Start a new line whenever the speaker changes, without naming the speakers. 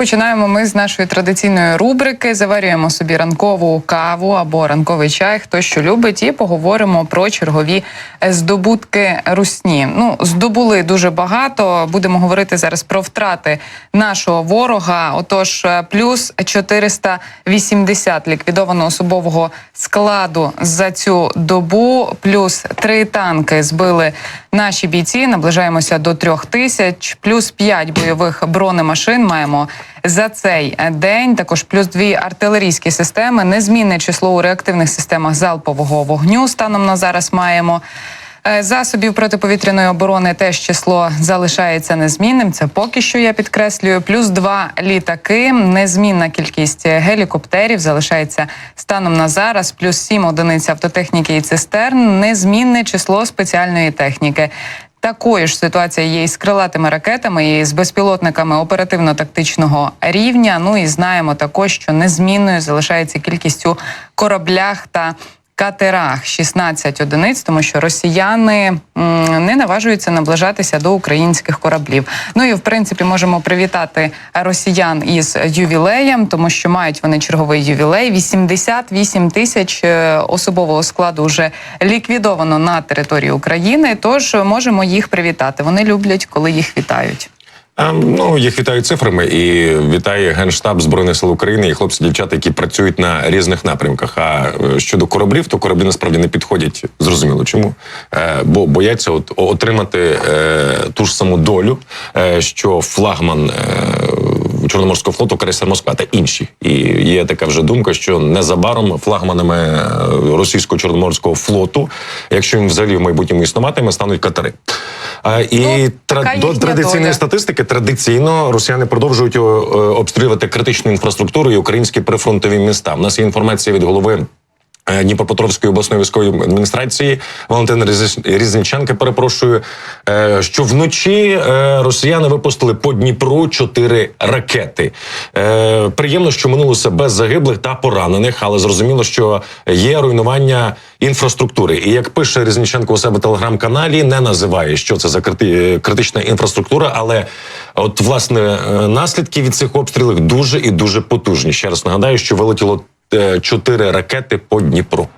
Починаємо ми з нашої традиційної рубрики. Заварюємо собі ранкову каву або ранковий чай, хто що любить, і поговоримо про чергові здобутки русні. Ну, здобули дуже багато. Будемо говорити зараз про втрати нашого ворога. Отож, е, плюс 480 ліквідовано особового складу за цю добу, плюс три танки збили наші бійці. Наближаємося до трьох тисяч, плюс п'ять бойових бронемашин маємо за цей день. Також плюс дві артилерійські системи. Незмінне число у реактивних системах залпового вогню. Станом на зараз маємо. Е, Засобів протиповітряної оборони теж число залишається незмінним. Це поки що я підкреслюю. Плюс два літаки. Незмінна кількість гелікоптерів залишається станом на зараз. Плюс сім одиниць автотехніки і цистерн. Незмінне число спеціальної техніки. Такою ж ситуація є і з крилатими ракетами, і з безпілотниками оперативно-тактичного рівня. Ну і знаємо також, що незмінною залишається кількістю кораблях та катерах 16 одиниць, тому що росіяни не наважуються наближатися до українських кораблів. Ну і в принципі можемо привітати росіян із ювілеєм, тому що мають вони черговий ювілей. 88 тисяч е, особового складу вже ліквідовано на території України. Тож можемо їх привітати. Вони люблять, коли їх вітають.
А, ну, їх вітають цифрами і вітає Генштаб Збройних сил України і хлопці, дівчата, які працюють на різних напрямках. А е, щодо кораблів, то кораблі насправді не підходять. Зрозуміло, чому? Е, бо бояться от, отримати е, ту ж саму долю, що флагман. Чорноморського флоту крейсер Москва та інші, і є така вже думка, що незабаром флагманами е, російського чорноморського флоту, якщо він взагалі в майбутньому існуватиме, стануть катери. І
Ну,
тра- до традиційної
доля.
статистики традиційно росіяни продовжують е, обстрілювати критичну інфраструктуру і українські прифронтові міста. У нас є інформація від голови. Е, Дніпропетровської обласної військової адміністрації Валентина Різниченка, перепрошую, е, що вночі е, росіяни випустили по Дніпру чотири ракети. Приємно, що минулося без загиблих та поранених, але зрозуміло, що є руйнування інфраструктури. І як пише Різниченко у себе телеграм-каналі, не називає, що це за критична інфраструктура, але от власне наслідки від цих обстрілів дуже і дуже потужні. Ще раз нагадаю, що вилетіло чотири ракети по Дніпру.